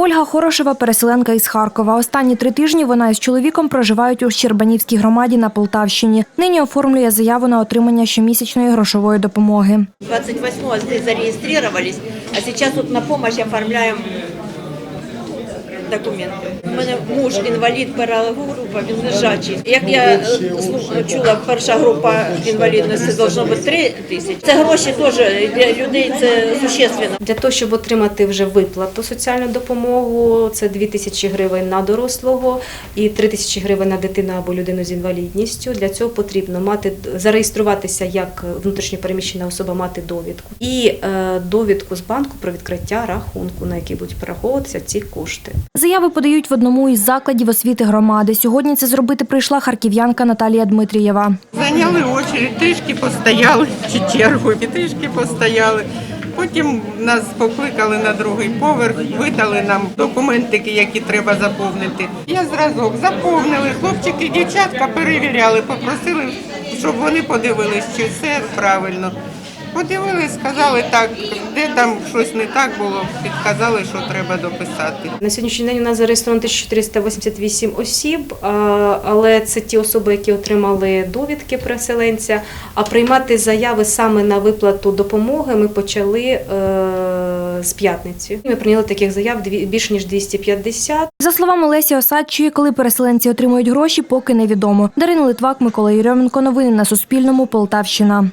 Ольга Хорошева переселенка із Харкова. Останні три тижні вона із чоловіком проживають у Щербанівській громаді на Полтавщині. Нині оформлює заяву на отримання щомісячної грошової допомоги. 28-го здесь зарегистрировались, а вот на допомогу оформляємо документи. Мене муж інвалід групи, він лежачий. Як я е, чула, перша група інвалідності должно бути 3 тисячі. Це гроші теж для людей це существенно. Для того, щоб отримати вже виплату соціальну допомогу, це 2 тисячі гривень на дорослого і 3 тисячі гривень на дитину або людину з інвалідністю. Для цього потрібно мати зареєструватися як внутрішньопереміщена особа, мати довідку і е, довідку з банку про відкриття рахунку, на який будуть перераховуватися ці кошти. Заяви подають в одному із закладів освіти громади. Сьогодні це зробити прийшла харків'янка Наталія Дмитрієва. Зайняли очередь, трішки постояли чи чергу, і трішки постояли. Потім нас покликали на другий поверх, видали нам документики, які треба заповнити. Я зразок заповнили. Хлопчики, дівчатка перевіряли, попросили, щоб вони подивились, чи все правильно. Подивились, сказали так, де там щось не так було, підказали, що треба дописати. На сьогоднішній день у нас зареєстровано 1488 осіб, але це ті особи, які отримали довідки переселенця. А приймати заяви саме на виплату допомоги ми почали е, з п'ятниці. Ми прийняли таких заяв дві- більше ніж 250. За словами Лесі Осадчої, коли переселенці отримують гроші, поки невідомо. Дарина Литвак, Микола Єрьоменко. Новини на Суспільному. Полтавщина.